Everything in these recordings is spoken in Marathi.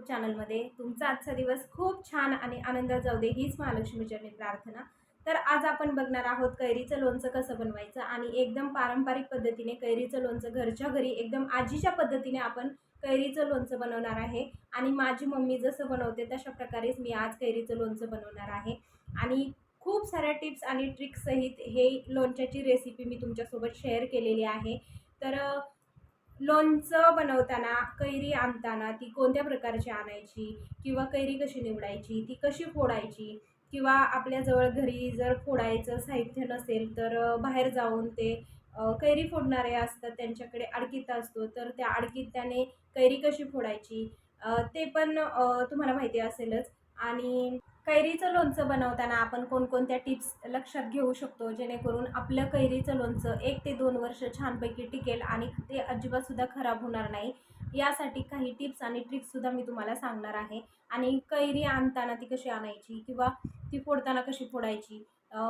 यूट्यूब चॅनलमध्ये तुमचा आजचा दिवस खूप छान आणि आनंदात जाऊ दे हीच महालक्ष्मीचरणी प्रार्थना. तर आज आपण बघणार आहोत कैरीचं लोणचं कसं बनवायचं आणि एकदम पारंपरिक पद्धतीने कैरीचं लोणचं घरच्या घरी एकदम आजीच्या पद्धतीने आपण कैरीचं लोणचं बनवणार आहे. आणि माझी मम्मी जसं बनवते तशा प्रकारेच मी आज कैरीचं लोणचं बनवणार आहे. आणि खूप साऱ्या टिप्स आणि ट्रिक्ससहित हे लोणच्याची रेसिपी मी तुमच्यासोबत शेअर केलेली आहे. तर लोणचं बनवताना कैरी आणताना ती कोणत्या प्रकारची आणायची? किंवा कैरी कशी निवडायची? ती कशी फोडायची? किंवा आपल्याजवळ घरी जर फोडायचं साहित्य नसेल तर बाहेर जाऊन ते कैरी फोडणारे असतात त्यांच्याकडे अडकिता असतो तर त्या अडकित्याने कैरी कशी फोडायची? ते पण तुम्हाला माहिती असेलच. आणि कैरीचं लोणचं बनवताना आपण कोणकोणत्या टिप्स लक्षात घेऊ शकतो? जेणेकरून आपलं कैरीचं लोणचं एक ते दोन वर्ष छानपैकी टिकेल आणि ते अजिबातसुद्धा खराब होणार नाही. यासाठी काही टिप्स आणि ट्रिक्ससुद्धा मी तुम्हाला सांगणार आहे. आणि कैरी आणताना ती कशी आणायची किंवा ती फोडताना कशी फोडायची?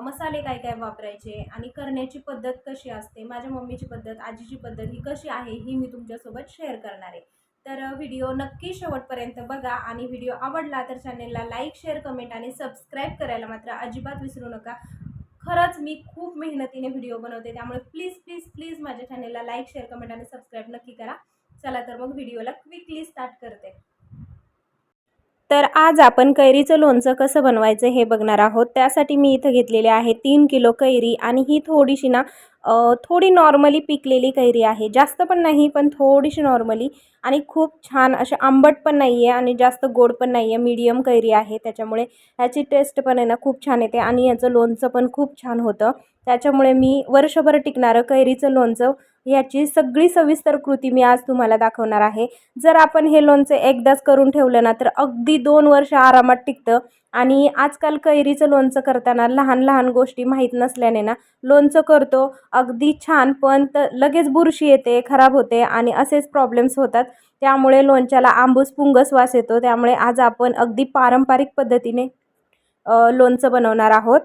मसाले काय काय वापरायचे? आणि करण्याची पद्धत कशी असते? माझ्या मम्मीची पद्धत आजीची पद्धत ही कशी आहे? ही मी तुमच्यासोबत शेअर करणार आहे. तर व्हिडिओ नक्की शेवटपर्यंत बघा आणि व्हिडिओ आवडला तर चॅनेलला लाईक शेअर कमेंट आणि सबस्क्राईब करायला मात्र अजिबात विसरू नका. खरंच मी खूप मेहनतीने व्हिडिओ बनवते त्यामुळे प्लीज प्लीज प्लीज माझ्या चॅनेलला लाईक शेअर कमेंट आणि सबस्क्राईब नक्की करा. चला तर मग व्हिडिओला क्विकली स्टार्ट करते. तर आज आपण कैरीचं लोणचं कसं बनवायचं हे बघणार आहोत. त्यासाठी मी इथं घेतलेले आहे तीन किलो कैरी आणि ही थोडीशी ना थोडी नॉर्मली पिकलेली कैरी आहे. जास्त पण नाही पण थोडीशी नॉर्मली आणि खूप छान असे आंबट पण नाही आहे आणि जास्त गोड पण नाही आहे मीडियम कैरी आहे. त्याच्यामुळे ह्याची टेस्ट पण आहे ना खूप छान येते आणि याचं लोणचं पण खूप छान होतं. त्याच्यामुळे मी वर्षभर टिकणारं कैरीचं लोणचं याची सगळी सविस्तर कृती मी आज तुम्हाला दाखवणार आहे. जर आपण हे लोणचं एकदाच करून ठेवलं ना तर अगदी दोन वर्ष आरामात टिकतं. आणि आजकाल कैरीचं लोणचं करताना लहान लहान गोष्टी माहीत नसल्याने ना लोणचं करतो अगदी छान पण तर लगेच बुरशी येते खराब होते आणि असेच प्रॉब्लेम्स होतात. त्यामुळे लोणच्याला आंबूस पुंगस वास येतो. त्यामुळे आज आपण अगदी पारंपरिक पद्धतीने लोणचं बनवणार आहोत.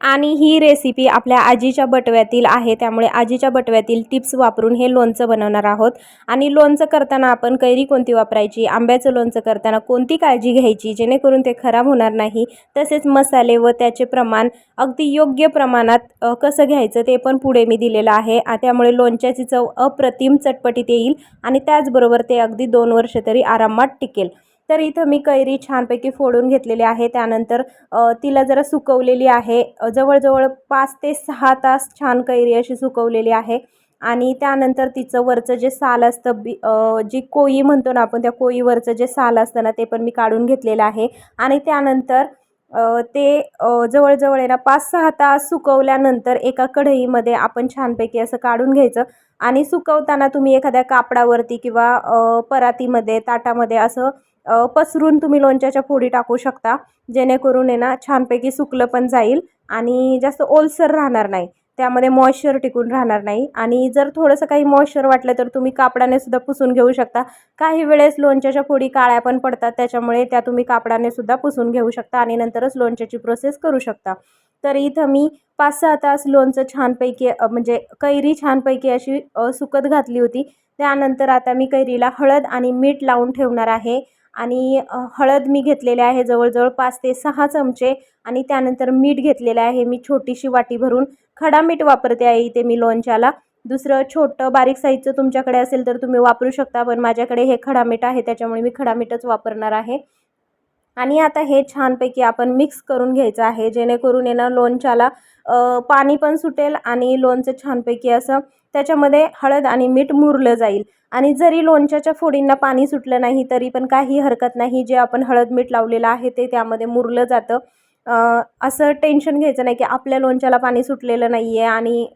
आणि ही रेसिपी आपल्या आजीच्या बटव्यातील आहे. त्यामुळे आजीच्या बटव्यातील टिप्स वापरून हे लोणचं बनवणार आहोत. आणि लोणचं करताना आपण कैरी कोणती वापरायची आंब्याचं लोणचं करताना कोणती काळजी घ्यायची जेणेकरून ते खराब होणार नाही. तसेच मसाले व त्याचे प्रमाण अगदी योग्य प्रमाणात कसं घ्यायचं ते पण पुढे मी दिलेलं आहे. त्यामुळे लोणच्याची चव अप्रतिम चटपटीत येईल आणि त्याचबरोबर ते अगदी दोन वर्ष तरी आरामात टिकेल. तर इथं मी कैरी छानपैकी फोडून घेतलेली आहे. त्यानंतर तिला जरा सुकवलेली आहे. जवळजवळ पाच ते सहा तास छान कैरी अशी सुकवलेली आहे. आणि त्यानंतर तिचं वरचं जे साल असतं बी जी कोई म्हणतो ना आपण त्या कोईवरचं जे साल असतं ना ते पण मी काढून घेतलेलं आहे. आणि त्यानंतर ते जवळजवळ आहे ना पाच सहा तास सुकवल्यानंतर एका कढईमध्ये आपण छानपैकी असं काढून घ्यायचं. आणि सुकवताना तुम्ही एखाद्या कापडावरती किंवा परातीमध्ये ताटामध्ये असं पसरून तुम्ही लोणच्याच्या फोडी टाकू शकता. जेणेकरून आहे ना छानपैकी सुकलं पण जाईल आणि जास्त ओलसर राहणार नाही. त्यामध्ये मॉइश्चर टिकून राहणार नाही. आणि जर थोडंसं काही मॉइश्चर वाटलं तर तुम्ही कापडाने सुद्धा पुसून घेऊ शकता. काही वेळेस लोणच्याच्या फोडी काळ्या पण पडतात. त्याच्यामुळे त्या तुम्ही कापडाने सुद्धा पुसून घेऊ शकता आणि नंतरच लोणच्याची प्रोसेस करू शकता. तर इथं मी पाच सहा तास लोणचं छानपैकी म्हणजे कैरी छानपैकी अशी सुकत घातली होती. त्यानंतर आता मी कैरीला हळद आणि मीठ लावून ठेवणार आहे. आणि हळद मी घेतलेले आहे जवळजवळ पाच ते सहा चमचे आणि त्यानंतर मीठ घेतलेलं आहे मी छोटीशी वाटी भरून. खडा मीठ वापरते आहे इथे मी लोणच्याला. दुसरं छोटं बारीक साईजचं तुमच्याकडे असेल तर तुम्ही वापरू शकता पण माझ्याकडे हे खडा मीठ आहे त्याच्यामुळे मी खडा मीठच वापरणार आहे. आणि आता हे छानपैकी आपण मिक्स करून घ्यायचं आहे जेणेकरून आहे ना लोणच्याला पाणी पण सुटेल आणि लोणचं छानपैकी असं त्याच्यामध्ये हळद आणि मीठ मुरलं जाईल. आणि जरी लोणच्याच्या फोडींना पाणी सुटलं नाही तरी पण काही हरकत नाही. जे आपण हळद मीठ लावलेलं आहे ते त्यामध्ये मुरलं जातं. असं टेन्शन घ्यायचं नाही की आपल्या लोणच्याला पाणी सुटलेलं नाही आहे आणि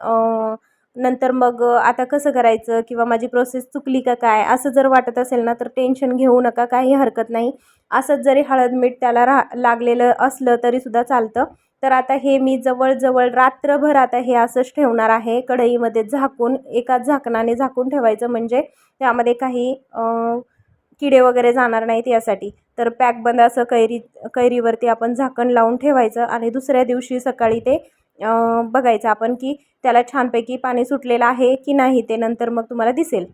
नंतर मग आता कसं करायचं किंवा माझी प्रोसेस चुकली का काय? असं जर वाटत असेल ना तर टेन्शन घेऊ नका काही हरकत नाही. असंच जरी हळद मीठ त्याला रा लागलेलं असलं तरीसुद्धा चालतं. तर आता हे मी जवळजवळ रात्रभर आता हे असंच ठेवणार आहे. कढईमध्ये झाकून एका झाकणाने झाकून ठेवायचं म्हणजे त्यामध्ये काही किडे वगैरे जाणार नाहीत यासाठी. तर पॅक बंद असं कैरी कैरीवरती आपण झाकण लावून ठेवायचं आणि दुसऱ्या दिवशी सकाळी ते बघायचं आपण की त्याला छानपैकी पाणी सुटलेलं आहे की नाही ते नंतर मग तुम्हाला दिसेल.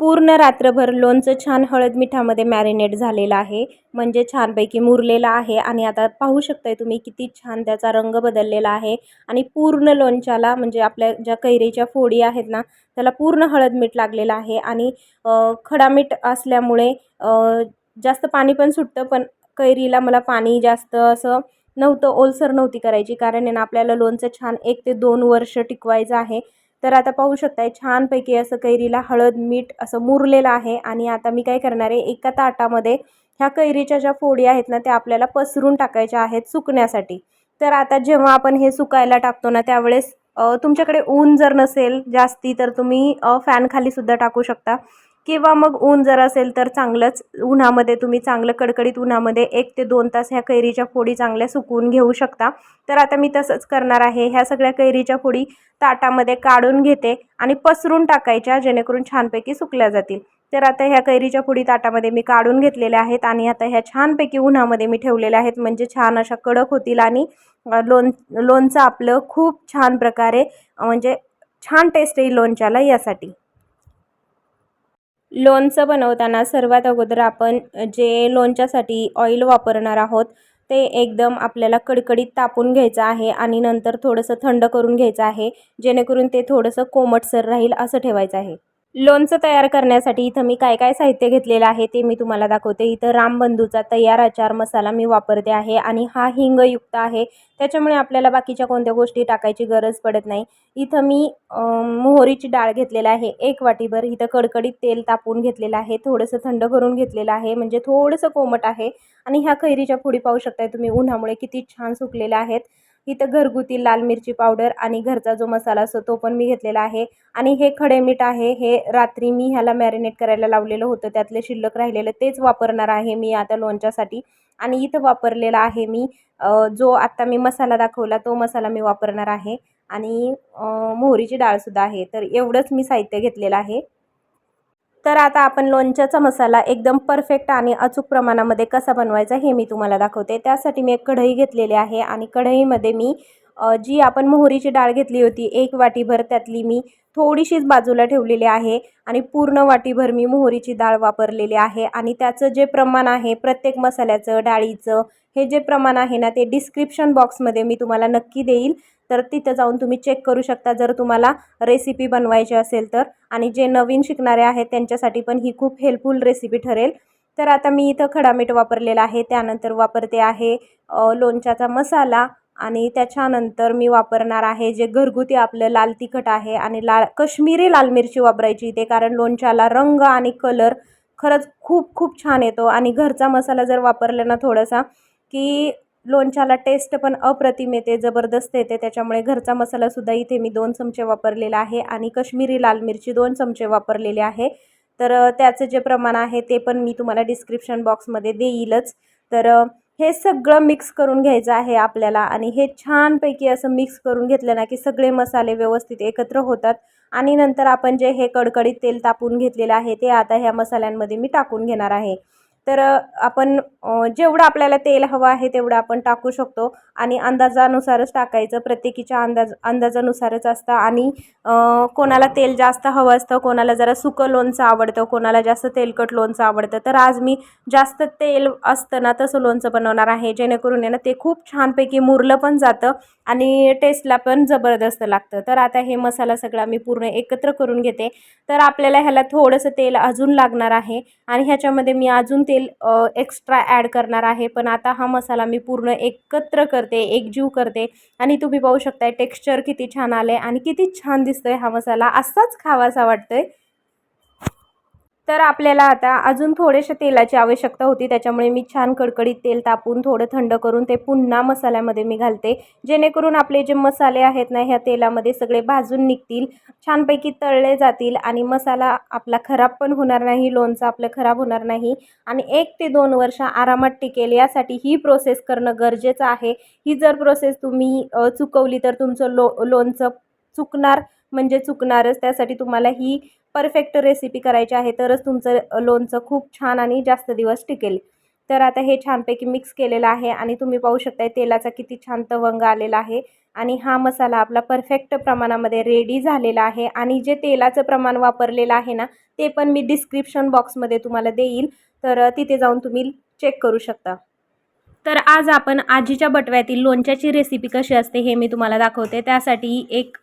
पूर्ण रात्रभर लोणचं छान हळद मिठामध्ये मॅरिनेट झालेलं आहे. म्हणजे छानपैकी मुरलेलं आहे आणि आता पाहू शकताय तुम्ही किती छान त्याचा रंग बदललेला आहे. आणि पूर्ण लोणच्याला म्हणजे आपल्या ज्या कैरीच्या फोडी आहेत ना त्याला पूर्ण हळद मीठ लागलेलं आहे. आणि खडा मीठ असल्यामुळे जास्त पाणी पण सुटतं पण कैरीला मला पाणी जास्त असं नव्हतं ओलसर नव्हती करायची. कारण आहे ना आपल्याला लोणचं छान एक ते दोन वर्ष टिकवायचं आहे. तर आता पाहू शकताय छानपैकी असं कैरीला हळद मीठ असं मुरलेलं आहे. आणि आता मी काय करणार आहे एका ताटामध्ये ह्या कैरीच्या ज्या फोडी आहेत ना त्या आपल्याला पसरून टाकायच्या आहेत सुकण्यासाठी. तर आता जेव्हा आपण हे सुकायला टाकतो ना त्यावेळेस तुमच्याकडे ऊन जर नसेल जास्ती तर तुम्ही फॅनखालीसुद्धा टाकू शकता. किंवा मग ऊन जर असेल तर चांगलंच उन्हामध्ये तुम्ही चांगलं कडकडीत उन्हामध्ये एक ते दोन तास ह्या कैरीच्या फोडी चांगल्या सुकवून घेऊ शकता. तर आता मी तसंच करणार आहे. ह्या सगळ्या कैरीच्या फोडी ताटामध्ये काढून घेते आणि पसरून टाकायच्या जेणेकरून छानपैकी सुकल्या जातील. तर आता ह्या कैरीच्या पुढी ताटामध्ये मी काढून घेतलेल्या आहेत आणि आता ह्या छानपैकी उन्हामध्ये मी ठेवलेल्या आहेत. म्हणजे छान अशा कडक होतील आणि लोण लोणचं आपलं खूप छान प्रकारे म्हणजे छान टेस्ट येईल लोणच्याला यासाठी. लोणचं बनवताना सर्वात अगोदर आपण जे लोणच्यासाठी ऑइल वापरणार आहोत ते एकदम आपल्याला कडकडीत तापून घ्यायचं आहे आणि नंतर थोडंसं थंड करून घ्यायचं आहे जेणेकरून ते थोडंसं कोमटसर राहील असं ठेवायचं आहे. लोणचं तयार करण्यासाठी इथं मी काय काय साहित्य घेतलेलं आहे ते मी तुम्हाला दाखवते. इथं रामबंधूचा तयार अचार मसाला मी वापरते आहे आणि हा हिंगयुक्त आहे. त्याच्यामुळे आपल्याला बाकीच्या कोणत्या गोष्टी टाकायची गरज पडत नाही. इथं मी मोहरीची डाळ घेतलेलं आहे. एक वाटीभर इथं कडकडीत तेल तापून घेतलेलं आहे. थोडंसं थंड करून घेतलेलं आहे. म्हणजे थोडंसं कोमट आहे. आणि ह्या खैरीच्या फोडी पाहू शकताय तुम्ही उन्हामुळे किती छान सुकलेल्या आहेत. इथं घरगुती लाल मिरची पावडर आणि घरचा जो मसाला असतो तो पण मी घेतलेला आहे. आणि हे खडे मीठ आहे. हे रात्री मी ह्याला मॅरिनेट करायला लावलेलं होतं. त्यातले शिल्लक राहिलेलं तेच वापरणार आहे मी आता लोणच्यासाठी. आणि इथं वापरलेला आहे मी जो आत्ता मी मसाला दाखवला तो मसाला मी वापरणार आहे. आणि मोहरीची डाळसुद्धा आहे. तर एवढंच मी साहित्य घेतलेलं आहे. तर आता आपण लोणच्याचा मसाला एकदम परफेक्ट आणि अचूक प्रमाणामध्ये कसा बनवायचा हे मी तुम्हाला दाखवते. त्यासाठी मी एक कढई घेतलेली आहे आणि कढईमध्ये मी जी आपण मोहरीची डाळ घेतली होती एक वाटीभर त्यातली मी थोडीशीच बाजूला ठेवलेली आहे आणि पूर्ण वाटीभर मी मोहरीची डाळ वापरलेली आहे. आणि त्याचं जे प्रमाण आहे प्रत्येक मसाल्याचं डाळीचं हे जे प्रमाण आहे ना ते डिस्क्रिप्शन बॉक्समध्ये मी तुम्हाला नक्की देईल. तर तिथं जाऊन तुम्ही चेक करू शकता. जर तुम्हाला रेसिपी बनवायची असेल तर. आणि जे नवीन शिकणारे आहेत त्यांच्यासाठी पण ही खूप हेल्पफुल रेसिपी ठरेल. तर आता मी इथं खडा मीठ वापरलेला आहे. त्यानंतर वापरते आहे लोणच्याचा मसाला. आणि त्याच्यानंतर मी वापरणार आहे जे घरगुती आपलं लाल तिखट आहे आणि लाल कश्मीरी लाल मिरची वापरायची इथे. कारण लोणच्याला रंग आणि कलर खरंच खूप खूप छान येतो. आणि घरचा मसाला जर वापरला ना थोडासा की लोणच्याला टेस्ट पण अप्रतिम येते जबरदस्त येते. त्याच्यामुळे घरचा मसालासुद्धा इथे मी दोन चमचे वापरलेला आहे आणि कश्मीरी लाल मिरची दोन चमचे वापरलेले आहे. तर त्याचं जे प्रमाण आहे ते पण मी तुम्हाला डिस्क्रिप्शन बॉक्समध्ये देईलच. तर हे सगळं मिक्स करून घ्यायचं आहे आपल्याला आणि हे छानपैकी असं मिक्स करून घेतलं ना की सगळे मसाले व्यवस्थित एकत्र होतात. आणि नंतर आपण जे हे कडकडीत तेल तापून घेतलेलं आहे ते आता ह्या मसाल्यांमध्ये मी टाकून घेणार आहे. तर आपण जेवढं आपल्याला तेल हवं आहे तेवढं आपण टाकू शकतो आणि अंदाजानुसारच टाकायचं. प्रत्येकीच्या अंदाज अंदाजानुसारच असतं आणि कोणाला तेल जास्त हवं असतं कोणाला जरा सुकं लोणचं आवडतं कोणाला जास्त तेलकट लोणचं आवडतं. तर आज मी जास्त तेल असतं ना तसं लोणचं बनवणार आहे. जेणेकरून ना ते खूप छानपैकी मुरलं पण जातं आणि टेस्टला पण जबरदस्त लागतं. तर आता हे मसाला सगळा मी पूर्ण एकत्र करून घेते. तर आपल्याला ह्याला थोडंसं तेल अजून लागणार आहे आणि ह्याच्यामध्ये मी अजून तेल एक्स्ट्रा ॲड करणार आहे. पण आता हा मसाला मी पूर्ण एकत्र करते एकजीव करते. आणि तुम्ही पाहू शकताय टेक्स्चर किती छान आलं आणि किती छान दिसतोय हा मसाला. असाच खावासा वाटतोय. तर आपल्याला आता अजून थोडेसे तेलाची आवश्यकता होती. त्याच्यामुळे मी छान कडकडीत तेल तापून थोडं थंड करून ते पुन्हा मसाल्यामध्ये मी घालते. जेणेकरून आपले जे मसाले आहेत ना ह्या तेलामध्ये सगळे भाजून निघतील छानपैकी तळले जातील आणि मसाला आपला खराब पण होणार नाही लोणचं आपलं खराब होणार नाही. आणि एक ते दोन वर्ष आरामात टिकेल यासाठी ही प्रोसेस करणं गरजेचं आहे. ही जर प्रोसेस तुम्ही चुकवली तर तुमचं लो लोणचं चुकणार म्हणजे चुकणारच त्यासाठी तुम्हाला ही परफेक्ट रेसिपी करायची आहे. तरच तुमचं लोणचं खूप छान आणि जास्त दिवस टिकेल. तर आता हे छानपैकी मिक्स केलेलं आहे आणि तुम्ही पाहू शकताय तेलाचा किती छान तवंग आलेला आहे. आणि हा मसाला आपला परफेक्ट प्रमाणामध्ये रेडी झालेला आहे. आणि जे तेलाचं प्रमाण वापरलेलं आहे ना ते पण मी डिस्क्रिप्शन बॉक्समध्ये तुम्हाला देईल. तर तिथे जाऊन तुम्ही चेक करू शकता. तर आज आपण आजीच्या बटव्यातील लोणच्याची रेसिपी कशी असते हे मी तुम्हाला दाखवते. त्यासाठी एक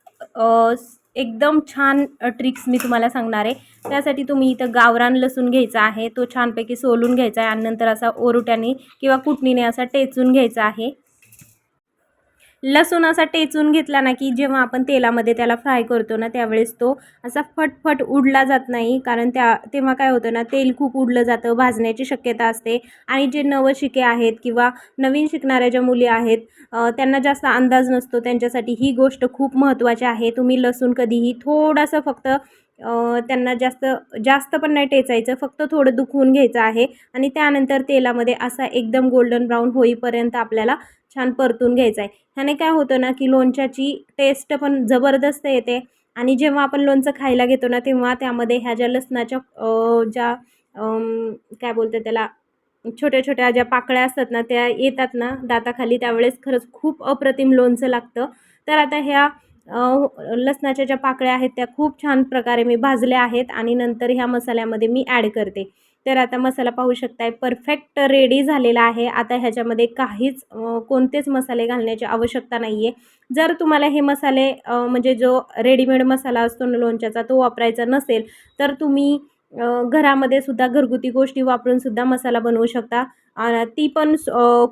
एकदम छान ट्रिक्स मी तुम्हाला सांगणार आहे. त्यासाठी तुम्ही इथं गावरान लसूण घ्यायचा आहे तो छानपैकी सोलून घ्यायचा आहे आणि नंतर असा ओरुट्याने किंवा कुटणीने असा टेचून घ्यायचा आहे. लसूण असा टेचून घेतला ना की जेव्हा आपण तेलामध्ये त्याला फ्राय करतो ना त्यावेळेस तो असा फटफट उडला जात नाही. कारण त्या तेव्हा काय होतं ना तेल खूप उडलं जातं भाजण्याची शक्यता असते. आणि जे नवशिके आहेत किंवा नवीन शिकणाऱ्या ज्या मुली आहेत त्यांना जास्त अंदाज नसतो. त्यांच्यासाठी ही गोष्ट खूप महत्त्वाची आहे. तुम्ही लसूण कधीही थोडंसं फक्त त्यांना जास्त जास्त पण नाही टेचायचं फक्त थोडं दुखवून घ्यायचं आहे. आणि त्यानंतर तेलामध्ये असा एकदम गोल्डन ब्राऊन होईपर्यंत आपल्याला छान परतून घ्यायचा आहे ह्याने काय होतं ना की लोणच्याची टेस्ट पण जबरदस्त येते. आणि जेव्हा आपण लोणचं खायला घेतो ना तेव्हा त्यामध्ये ह्या ज्या लसणाच्या ज्या काय बोलते त्याला छोट्या छोट्या ज्या पाकळ्या असतात ना त्या येतात ना दाताखाली त्यावेळेस खरंच खूप अप्रतिम लोणचं लागतं. तर आता ह्या लसणाच्या ज्या पाकळ्या आहेत त्या खूप छान प्रकारे मी भाजल्या आहेत आणि नंतर ह्या मसाल्यामध्ये मी ॲड करते. तर आता मसाला पाहू शकताय परफेक्ट रेडी झालेला आहे. आता ह्याच्यामध्ये काहीच कोणतेच मसाले घालण्याची आवश्यकता नाही आहे जर तुम्हाला हे मसाले म्हणजे जो रेडीमेड मसाला असतो ना लोणच्याचा तो वापरायचा नसेल तर तुम्ही घरामध्ये सुद्धा घरगुती गोष्टी वापरून सुद्धा मसाला बनवू शकता. ती पण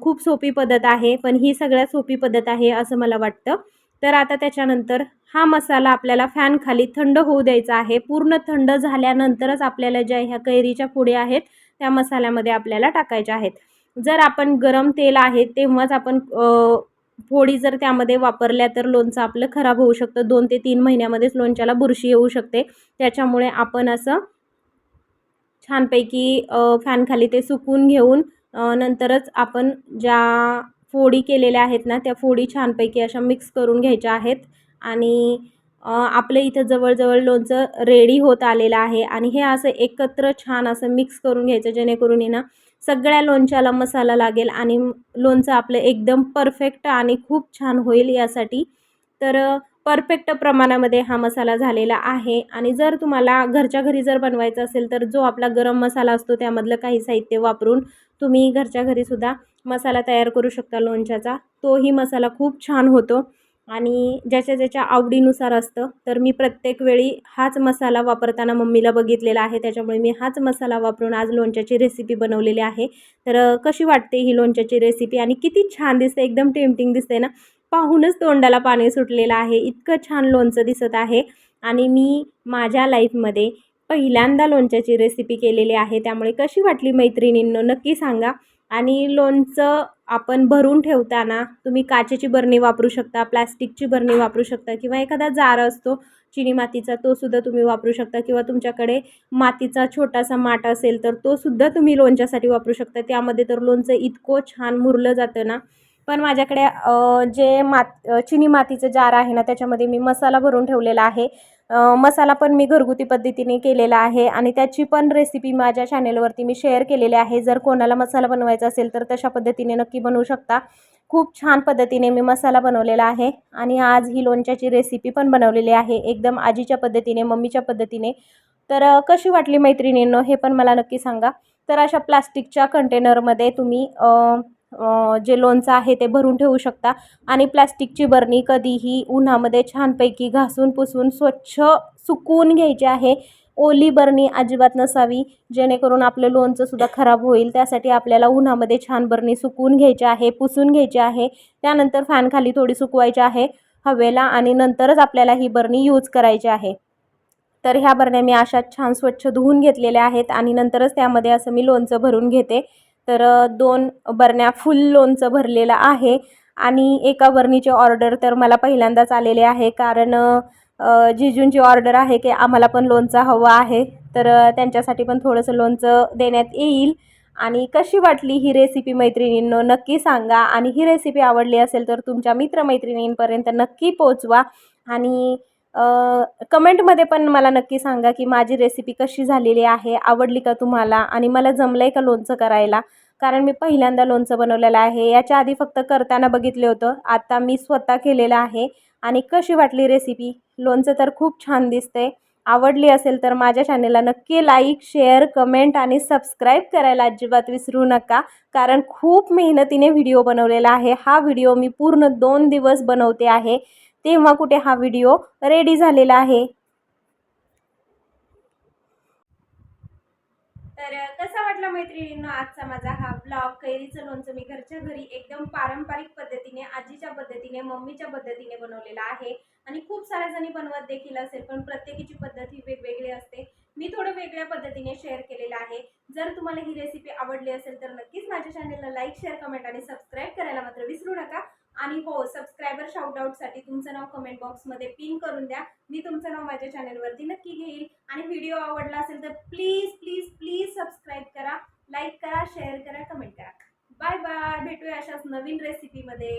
खूप सोपी पद्धत आहे पण ही सगळ्यात सोपी पद्धत आहे असं मला वाटतं. तर आता त्याच्यानंतर हा मसाला आपल्याला फॅन खाली थंड होऊ द्यायचा आहे. पूर्ण थंड झाल्यानंतरच आपल्याला ज्या ह्या कैरीच्या फोडी आहेत त्या मसाल्यामध्ये आपल्याला टाकायच्या आहेत. जर आपण गरम तेल आहे तेव्हाच आपण फोडी जर त्यामध्ये वापरल्या तर लोणचं आपलं खराब होऊ शकतं. दोन ते तीन महिन्यामध्येच लोणच्याला बुरशी येऊ शकते. त्याच्यामुळे आपण असं छानपैकी फॅनखाली ते सुकून घेऊन नंतरच आपण ज्या फोडी केलेल्या आहेत ना त्या फोडी छानपैकी अशा मिक्स करून घ्यायच्या आहेत. आणि आपल्या आपलं इथं जवळजवळ लोणचं रेडी होत आलेलं आहे. आणि हे असं एकत्र छान असं मिक्स करून घ्यायचं जेणेकरून ना सगळ्या लोणच्याला मसाला लागेल आणि लोणचं आपलं एकदम परफेक्ट आणि खूप छान होईल यासाठी. तर परफेक्ट प्रमाणामध्ये हा मसाला झालेला आहे. आणि जर तुम्हाला घरच्या घरी जर बनवायचा असेल तर जो आपला गरम मसाला असतो त्यामधलं काही साहित्य वापरून तुम्ही घरच्या घरीसुद्धा मसाला तयार करू शकता लोणच्याचा. तोही मसाला खूप छान होतो. आणि ज्याच्या ज्याच्या आवडीनुसार असतं तर मी प्रत्येक वेळी हाच मसाला वापरताना मम्मीला बघितलेला आहे. त्याच्यामुळे मी हाच मसाला वापरून आज लोणच्याची रेसिपी बनवलेली आहे. तर कशी वाटते ही लोणच्याची रेसिपी आणि किती छान दिसते एकदम टेम्पटिंग दिसते ना? पाहूनच तोंडाला पाणी सुटलेलं आहे. इतकं छान लोणचं दिसत आहे. आणि मी माझ्या लाईफमध्ये पहिल्यांदा लोणच्याची रेसिपी केलेली आहे. त्यामुळे कशी वाटली मैत्रिणींनो? नक्की सांगा. आणि लोणचं आपण भरून ठेवताना तुम्ही काचेची बरणी वापरू शकता प्लॅस्टिकची बरणी वापरू शकता किंवा एखादा जार असतो चिनी मातीचा तो सुद्धा तुम्ही वापरू शकता किंवा तुमच्याकडे मातीचा छोटासा माठ असेल तर तो सुद्धा तुम्ही लोणच्यासाठी वापरू शकता. त्यामध्ये तर लोणचं इतकं छान मुरलं जातं ना. पण माझ्याकडे जे मात चिनी मातीचं जार आहे ना त्याच्यामध्ये मी मसाला भरून ठेवलेला आहे. मसाला पण मी घरगुती पद्धतीने केलेला आहे आणि त्याची पण रेसिपी माझ्या चॅनेलवरती मी शेअर केलेली आहे. जर कोणाला मसाला बनवायचा असेल तर तशा पद्धतीने नक्की बनवू शकता. खूप छान पद्धतीने मी मसाला बनवलेला आहे आणि आज ही लोणच्याची रेसिपी पण बनवलेली आहे. एकदम आजीच्या पद्धतीने मम्मीच्या पद्धतीने. तर कशी वाटली मैत्रिणींनो हे पण मला नक्की सांगा. तर अशा प्लास्टिकच्या कंटेनरमध्ये तुम्ही जे लोणचं आहे ते भरून ठेवू शकता. आणि प्लॅस्टिकची बरणी कधीही उन्हामध्ये छानपैकी घासून पुसून स्वच्छ सुकवून घ्यायची आहे. ओली बरणी अजिबात नसावी. जेणेकरून आपलं लोणचं सुद्धा खराब होईल. त्यासाठी आपल्याला उन्हामध्ये छान बरणी सुकवून घ्यायची आहे पुसून घ्यायची आहे. त्यानंतर फॅनखाली थोडी सुकवायची आहे हवेला आणि नंतरच आपल्याला ही बरणी यूज करायची आहे. तर ह्या बरण्या मी अशा छान स्वच्छ धुवून घेतलेल्या आहेत आणि नंतरच त्यामध्ये असं मी लोणचं भरून घेते. तर दोन बरण्या फुल लोणचं भरलेलं आहे आणि एका बरणीची ऑर्डर तर मला पहिल्यांदाच आलेली आहे कारण जिजूंची ऑर्डर आहे की आम्हाला पण लोणचं हवं आहे. तर त्यांच्यासाठी पण थोडंसं लोणचं देण्यात येईल आणि कशी वाटली ही रेसिपी मैत्रिणींनो? नक्की सांगा आणि ही रेसिपी आवडली असेल तर तुमच्या मित्रमैत्रिणींपर्यंत नक्की पोचवा आणि कमेंटमध्ये पण मला नक्की सांगा की माझी रेसिपी कशी झालेली आहे आवडली का तुम्हाला आणि मला जमलं आहे का लोणचं करायला? कारण मी पहिल्यांदा लोणचं बनवलेलं आहे. याच्या आधी फक्त करताना बघितले होतं. आता मी स्वतः केलेलं आहे आणि कशी वाटली रेसिपी लोणचं तर खूप छान दिसते आवडली असेल तर माझ्या चॅनेलला नक्की लाईक शेअर कमेंट आणि सबस्क्राईब करायला अजिबात विसरू नका. कारण खूप मेहनतीने व्हिडिओ बनवलेला आहे. हा व्हिडिओ मी पूर्ण दोन दिवस बनवते आहे. तेव्हा कुठे हा व्हिडिओ रेडी झालेला आहे? तर कसा वाटला मैत्रिणींनो आजचा माझा हा ब्लॉग कैरीचं लोणचं मी घरच्या घरी एकदम पारंपरिक पद्धतीने आजीच्या पद्धतीने मम्मीच्या पद्धतीने बनवलेला आहे. आणि खूप साऱ्या जणी बनवत देखील असेल पण प्रत्येकीची पद्धत ही वेगवेगळी असते. मी थोडं वेगळ्या पद्धतीने शेअर केलेलं आहे. जर तुम्हाला ही रेसिपी आवडली असेल तर नक्कीच माझ्या चॅनलला लाईक शेअर कमेंट आणि सबस्क्राईब करायला मात्र विसरू नका. आणि हो सबस्क्रायबर शाउटआउटसाठी तुमचं नाव कमेंट बॉक्समध्ये पिन करून द्या. मी तुमचं नाव माझ्या चॅनलवरती नक्की घेईल. आणि व्हिडिओ आवडला असेल तर प्लीज प्लीज प्लीज सबस्क्राईब करा लाईक करा शेअर करा कमेंट करा. बाय बाय भेटूया अशाच नवीन रेसिपीमध्ये